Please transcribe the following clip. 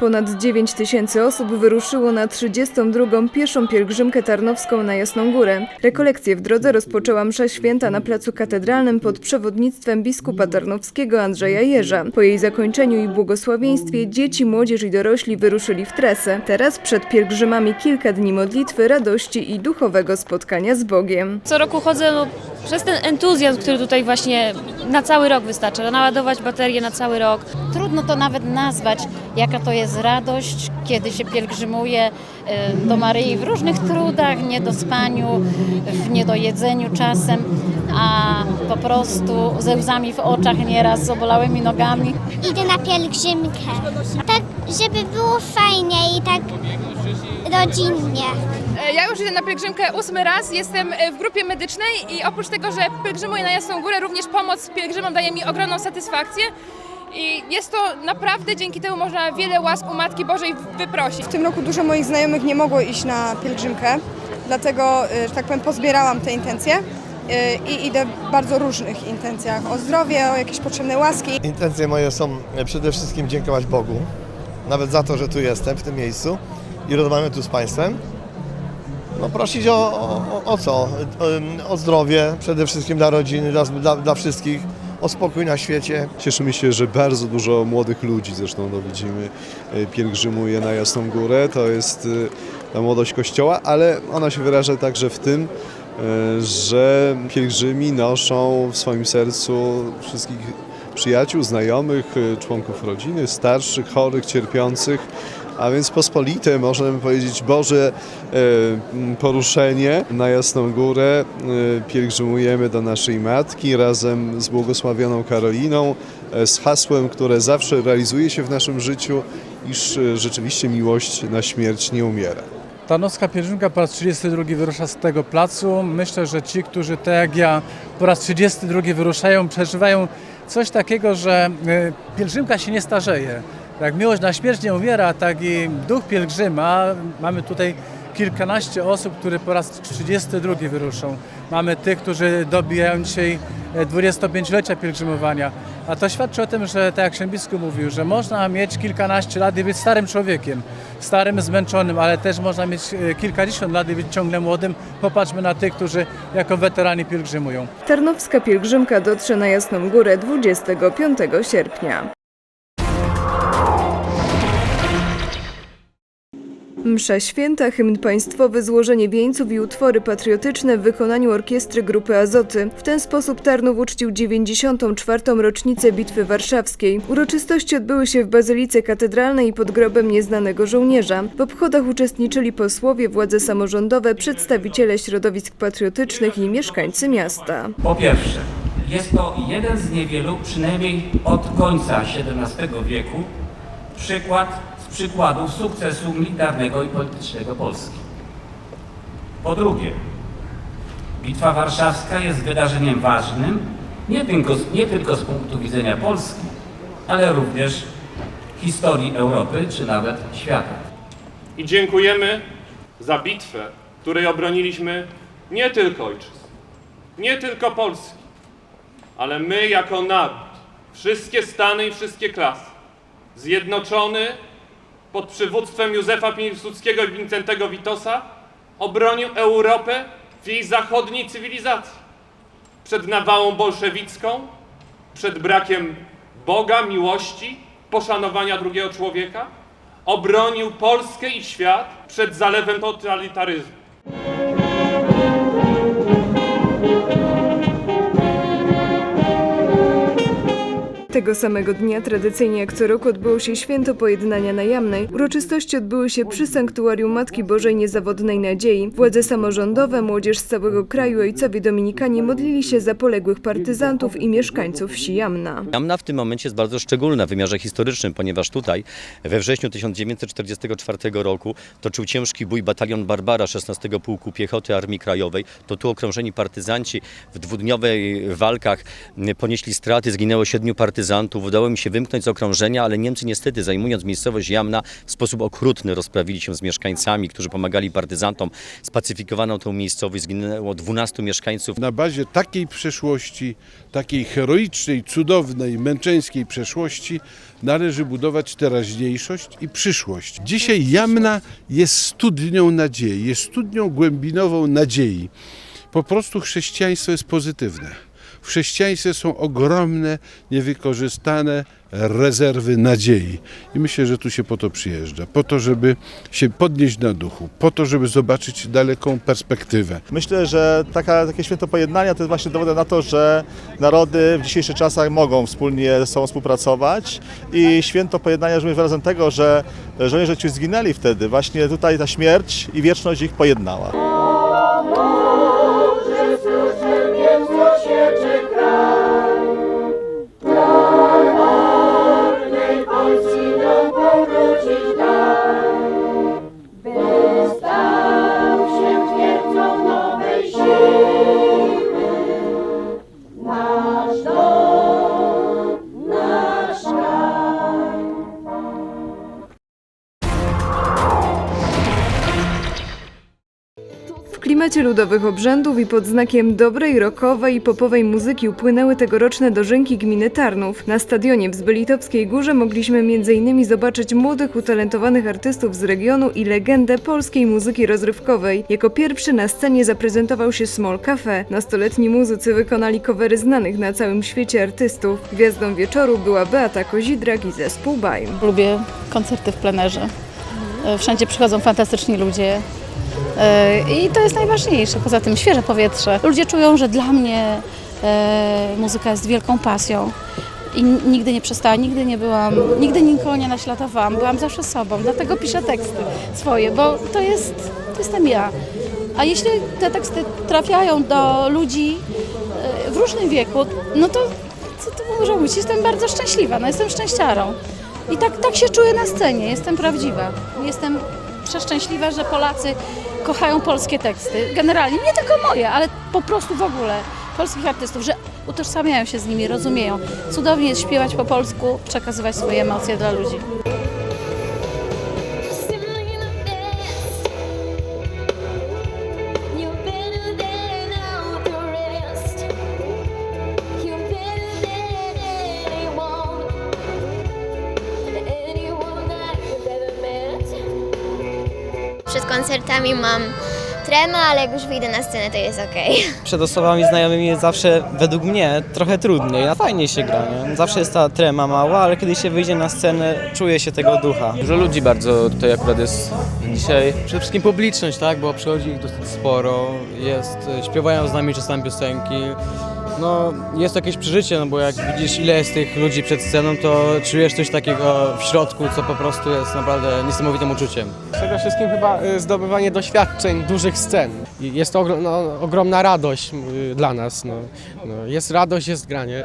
Ponad 9 tysięcy osób wyruszyło na 32. pieszą pielgrzymkę tarnowską na Jasną Górę. Rekolekcję w drodze rozpoczęła msza święta na placu katedralnym pod przewodnictwem biskupa tarnowskiego Andrzeja Jerza. Po jej zakończeniu i błogosławieństwie dzieci, młodzież i dorośli wyruszyli w tresę. Teraz przed pielgrzymami kilka dni modlitwy, radości i duchowego spotkania z Bogiem. Co roku chodzę no, przez ten entuzjazm, który tutaj właśnie na cały rok wystarczy. Naładować baterię na cały rok. Trudno to nawet nazwać, jaka to jest radość, kiedy się pielgrzymuje e, do Maryi w różnych trudach, niedospaniu, w niedojedzeniu czasem, a po prostu ze łzami w oczach nieraz, z obolałymi nogami. Idę na pielgrzymkę. Tak, żeby było fajnie i tak rodzinnie. E, Ja już idę na pielgrzymkę ósmy raz, jestem e, w grupie medycznej i oprócz tego, że pielgrzymuję na Jasną Górę, również pomoc pielgrzymom daje mi ogromną satysfakcję. I jest to naprawdę, dzięki temu można wiele łask u Matki Bożej wyprosić. W tym roku dużo moich znajomych nie mogło iść na pielgrzymkę, dlatego, y, że tak powiem, pozbierałam te intencje y, i idę w bardzo różnych intencjach. O zdrowie, o jakieś potrzebne łaski. Intencje moje są przede wszystkim dziękować Bogu, nawet za to, że tu jestem, w tym miejscu i rozmawiamy tu z Państwem. No prosić o, o, o co? O zdrowie, przede wszystkim dla rodziny, dla, dla, dla wszystkich, o spokój na świecie. Cieszymy się, że bardzo dużo młodych ludzi, zresztą no widzimy, e, pielgrzymuje na Jasną Górę. To jest e, ta młodość Kościoła, ale ona się wyraża także w tym, e, że pielgrzymi noszą w swoim sercu wszystkich przyjaciół, znajomych, członków rodziny, starszych, chorych, cierpiących. A więc pospolite, możemy powiedzieć, Boże e, poruszenie na Jasną Górę. E, Pielgrzymujemy do naszej Matki razem z błogosławioną Karoliną, e, z hasłem, które zawsze realizuje się w naszym życiu, iż rzeczywiście miłość na śmierć nie umiera. Tarnowska pielgrzymka po raz 32 wyrusza z tego placu. Myślę, że ci, którzy tak jak ja po raz 32 wyruszają, przeżywają coś takiego, że pielgrzymka się nie starzeje. Jak miłość na śmierć nie umiera, tak i duch pielgrzyma. Mamy tutaj kilkanaście osób, które po raz 32 wyruszą. Mamy tych, którzy dobijają dzisiaj e, 25-lecia pielgrzymowania. A to świadczy o tym, że tak jak się biskup mówił, że można mieć kilkanaście lat i być starym człowiekiem, starym, zmęczonym, ale też można mieć e, kilkadziesiąt lat i być ciągle młodym. Popatrzmy na tych, którzy jako weterani pielgrzymują. Tarnowska pielgrzymka dotrze na Jasną Górę 25 sierpnia. Msza święta, hymn państwowy, złożenie wieńców i utwory patriotyczne w wykonaniu orkiestry Grupy Azoty. W ten sposób Tarnów uczcił 94. rocznicę Bitwy Warszawskiej. Uroczystości odbyły się w Bazylice Katedralnej i pod grobem nieznanego żołnierza. W obchodach uczestniczyli posłowie, władze samorządowe, przedstawiciele środowisk patriotycznych i mieszkańcy miasta. Po pierwsze, jest to jeden z niewielu, przynajmniej od końca XVII wieku, przykład przykładów sukcesu militarnego i politycznego Polski. Po drugie, Bitwa Warszawska jest wydarzeniem ważnym nie tylko, nie tylko z punktu widzenia Polski, ale również historii Europy czy nawet świata. I dziękujemy za bitwę, której obroniliśmy nie tylko ojczyzn, nie tylko Polski, ale my jako naród, wszystkie stany i wszystkie klasy, zjednoczony pod przywództwem Józefa Piłsudskiego i Wincentego Witosa, obronił Europę w jej zachodniej cywilizacji przed nawałą bolszewicką, przed brakiem Boga, miłości, poszanowania drugiego człowieka, obronił Polskę i świat przed zalewem totalitaryzmu. Tego samego dnia, tradycyjnie jak co roku, odbyło się święto pojednania na Jamnej. Uroczystości odbyły się przy sanktuarium Matki Bożej Niezawodnej Nadziei. Władze samorządowe, młodzież z całego kraju, ojcowie dominikanie modlili się za poległych partyzantów i mieszkańców wsi Jamna. Jamna w tym momencie jest bardzo szczególna w wymiarze historycznym, ponieważ tutaj we wrześniu 1944 roku toczył ciężki bój batalion Barbara 16 Pułku Piechoty Armii Krajowej. To tu okrążeni partyzanci w dwudniowej walkach ponieśli straty, zginęło siedmiu partyzantów. Partyzantów. Udało mi się wymknąć z okrążenia, ale Niemcy niestety zajmując miejscowość Jamna w sposób okrutny rozprawili się z mieszkańcami, którzy pomagali partyzantom. Spacyfikowano tę miejscowość, zginęło 12 mieszkańców. Na bazie takiej przeszłości, takiej heroicznej, cudownej, męczeńskiej przeszłości należy budować teraźniejszość i przyszłość. Dzisiaj Jamna jest studnią nadziei, jest studnią głębinową nadziei. Po prostu chrześcijaństwo jest pozytywne. W chrześcijaństwie są ogromne, niewykorzystane rezerwy nadziei. I myślę, że tu się po to przyjeżdża. Po to, żeby się podnieść na duchu. Po to, żeby zobaczyć daleką perspektywę. Myślę, że taka, takie święto pojednania to jest właśnie dowodem na to, że narody w dzisiejszych czasach mogą wspólnie ze sobą współpracować i święto pojednania jest wyrazem tego, że żołnierze ci zginęli wtedy. Właśnie tutaj ta śmierć i wieczność ich pojednała. Klimacie ludowych obrzędów i pod znakiem dobrej, rockowej i popowej muzyki upłynęły tegoroczne dożynki gminy Tarnów. Na stadionie w Zbylitowskiej Górze mogliśmy m.in. zobaczyć młodych, utalentowanych artystów z regionu i legendę polskiej muzyki rozrywkowej. Jako pierwszy na scenie zaprezentował się Small Cafe. Nastoletni muzycy wykonali covery znanych na całym świecie artystów. Gwiazdą wieczoru była Beata Kozidrak i zespół Bajm. Lubię koncerty w plenerze. E, Wszędzie przychodzą fantastyczni ludzie. E, I to jest najważniejsze. Poza tym świeże powietrze. Ludzie czują, że dla mnie e, muzyka jest wielką pasją. I nigdy nie przestałam, nigdy nie byłam, nigdy nikogo nie naśladowałam. Byłam zawsze sobą, dlatego piszę teksty swoje, bo to jest, to jestem ja. A jeśli te teksty trafiają do ludzi e, w różnym wieku, no to co to może mówić? Jestem bardzo szczęśliwa, no jestem szczęściarą. I tak, tak się czuję na scenie, jestem prawdziwa. Jestem przeszczęśliwa, że Polacy kochają polskie teksty. Generalnie, nie tylko moje, ale po prostu w ogóle polskich artystów, że utożsamiają się z nimi, rozumieją. Cudownie jest śpiewać po polsku, przekazywać swoje emocje dla ludzi. Koncertami mam tremę, ale jak już wyjdę na scenę, to jest okej. Przed osobami znajomymi jest zawsze, według mnie, trochę trudniej, a fajnie się gra, nie? Zawsze jest ta trema mała, ale kiedy się wyjdzie na scenę, czuje się tego ducha. Dużo ludzi bardzo tutaj akurat jest dzisiaj. Przede wszystkim publiczność, tak, bo przychodzi ich dosyć sporo, jest, śpiewają z nami czasami piosenki. No, jest to jakieś przeżycie, no bo jak widzisz ile jest tych ludzi przed sceną, to czujesz coś takiego w środku, co po prostu jest naprawdę niesamowitym uczuciem. Przede wszystkim chyba y, zdobywanie doświadczeń dużych scen. Jest to no, ogromna radość y, dla nas. No. No, jest radość, jest granie.